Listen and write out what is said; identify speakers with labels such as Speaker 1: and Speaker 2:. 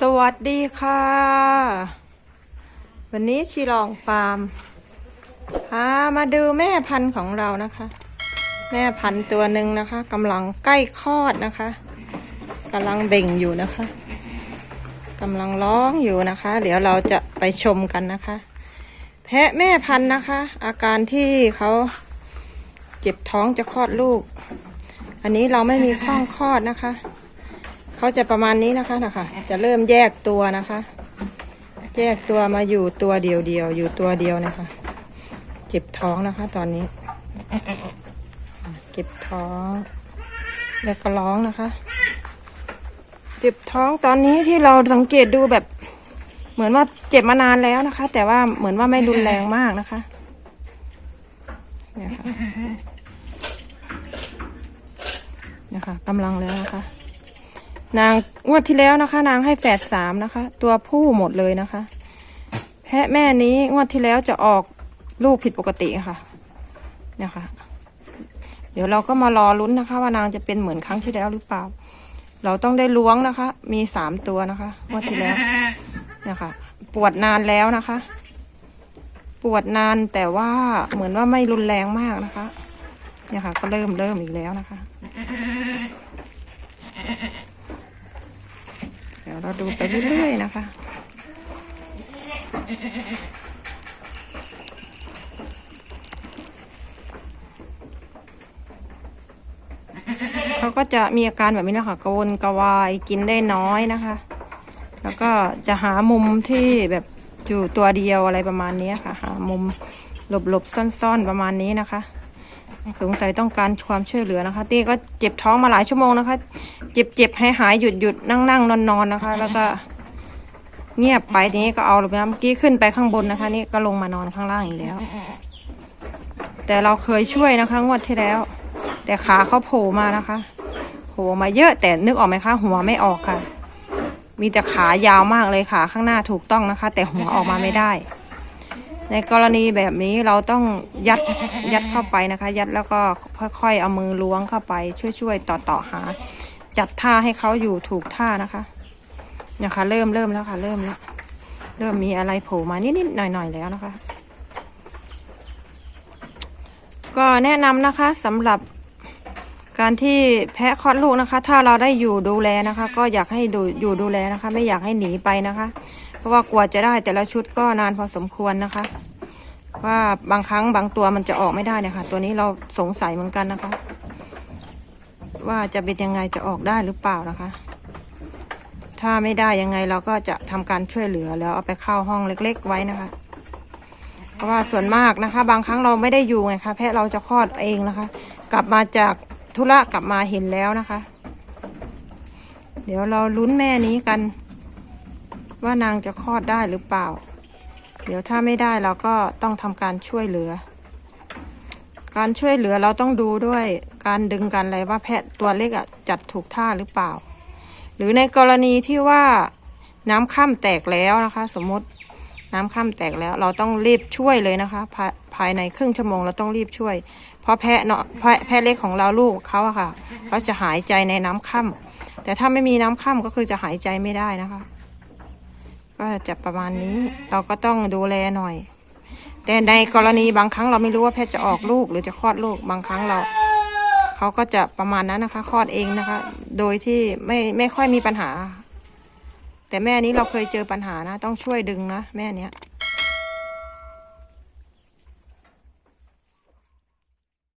Speaker 1: สวัสดีค่ะ วันนี้ชีลองฟาร์มพามาดูแม่พันธุ์ของเรานะคะ แม่พันธุ์ตัวหนึ่งนะคะกำลังใกล้คลอดนะคะกำลังเบ่งอยู่นะคะกำลังร้องอยู่นะคะ เดี๋ยวเราจะไปชมกันนะคะ แพะแม่พันธุ์นะคะ อาการที่เขาเจ็บท้องจะคลอดลูก อันนี้เราไม่มีข้องคลอดนะคะ เขาจะประมาณนี้นะคะนะคะ จะเริ่มแยกตัวนะคะ แยกตัวมาอยู่ตัวเดียวเดียวๆอยู่ตัวเดียวนะคะเจ็บท้องนะคะ ตอนนี้เจ็บท้อง แล้วก็ร้องนะคะ เจ็บท้องตอนนี้ที่เราสังเกตดูแบบ เหมือนว่าเจ็บมานานแล้วนะคะ แต่ว่าเหมือนว่าไม่รุนแรงมากนะคะเนี่ยค่ะเนี่ยค่ะกำลังแล้วนะคะ นางงวดที่แล้วนะคะ นางให้แฝดสามนะคะ ตัวผู้หมดเลยนะคะ แพะแม่นี้งวดที่แล้วจะออกลูกผิดปกติค่ะเนี่ยค่ะเดี๋ยวเราก็มารอลุ้นนะคะ ว่านางจะเป็นเหมือนครั้งที่แล้วหรือเปล่า เราต้องได้ล้วงนะคะ มีสามตัวนะคะงวดที่แล้วเนี่ยค่ะปวดนานแล้วนะคะ ปวดนานแต่ว่าเหมือนว่าไม่รุนแรงมากนะคะเนี่ยค่ะ ก็เริ่มเริ่มอีกแล้วนะคะ ดี๋ยวเราดูไปเรื่อยๆนะคะเขาก็จะมีอาการแบบนี้นะคะกระวนกระวายกินได้น้อยนะคะ แล้วก็จะหามุมที่แบบอยู่ตัวเดียวอะไรประมาณนี้ค่ะ หามุมหลบๆซ่อนๆประมาณนี้นะคะ สงสัยต้องการความช่วยเหลือนะคะ ตี้ก็เจ็บท้องมาหลายชั่วโมงนะคะ เจ็บเจ็บหายหายหยุดหยุดนั่งนั่งนอนนอนนะคะ แล้วก็เงียบไปทีนี้ก็เอาลงไปเมื่อกี้ขึ้นไปข้างบนนะคะ นี่ก็ลงมานอนข้างล่างอีกแล้ว แต่เราเคยช่วยนะคะ งวดที่แล้ว แต่ขาเขาโผล่มานะคะโผล่มาเยอะแต่นึกออกไหมคะ หัวไม่ออกค่ะ มีแต่ขายาวมากเลยขาข้างหน้าถูกต้องนะคะ แต่หัวออกมาไม่ได้ ในกรณีแบบนี้เราต้องยัดยัดเข้าไปนะคะ ยัดแล้วก็ค่อยๆเอามือล้วงเข้าไป ช่วยๆต่อต่อหา จัดท่าให้เขาอยู่ถูกท่านะคะนี่ยค่ะเริ่มเริ่มแล้วค่ะ เริ่มแล้วเริ่มมีอะไรโผล่มานิดๆหน่อยๆแล้วนะคะ ก็แนะนำนะคะสำหรับการที่แพะคลอดลูกนะคะ ถ้าเราได้อยู่ดูแลนะคะ ก็อยากให้ดูอยู่ดูแลนะคะ ไม่อยากให้หนีไปนะคะ เพราะว่ากว่าจะได้แต่ละชุดก็นานพอสมควรนะคะ ว่าบางครั้งบางตัวมันจะออกไม่ได้เนี่ยค่ะตัวนี้เราสงสัยเหมือนกันนะคะ ว่าจะเป็นยังไงจะออกได้หรือเปล่านะคะ ถ้าไม่ได้ยังไงเราก็จะทำการช่วยเหลือแล้วเอาไปเข้าห้องเล็ก ๆ ไว้นะคะ เพราะว่าส่วนมากนะคะ บางครั้งเราไม่ได้อยู่ไงคะแพะเราจะคลอดเองนะคะ กลับมาจากธุระกลับมาเห็นแล้วนะคะ เดี๋ยวเราลุ้นแม่นี้กัน ว่านางจะคลอดได้หรือเปล่า เดี๋ยวถ้าไม่ได้เราก็ต้องทำการช่วยเหลือ การช่วยเหลือเราต้องดูด้วยการดึงกันอะไรว่าแพะตัวเล็กอะจัดถูกท่าหรือเปล่า หรือในกรณีที่ว่าน้ำค่ำแตกแล้วนะคะ สมมติน้ำค่ำแตกแล้ว เราต้องรีบช่วยเลยนะคะภายภายในครึ่งชั่วโมงเราต้องรีบช่วย เพราะแพะเนาะแพะแพะเล็กของเราลูกเขาอะค่ะเขาจะหายใจในน้ำค่ำแต่ถ้าไม่มีน้ำค่ำก็คือจะหายใจไม่ได้นะคะ ก็จะประมาณนี้ เราก็ต้องดูแลหน่อย แต่ในกรณีบางครั้งเราไม่รู้ว่าแพทย์จะออกลูกหรือจะคลอดลูกบางครั้งเราเขาก็จะประมาณนั้นนะคะคลอดเองนะคะ โดยที่ไม่ไม่ค่อยมีปัญหา แต่แม่นี้เราเคยเจอปัญหานะ ต้องช่วยดึงนะแม่เนี้ย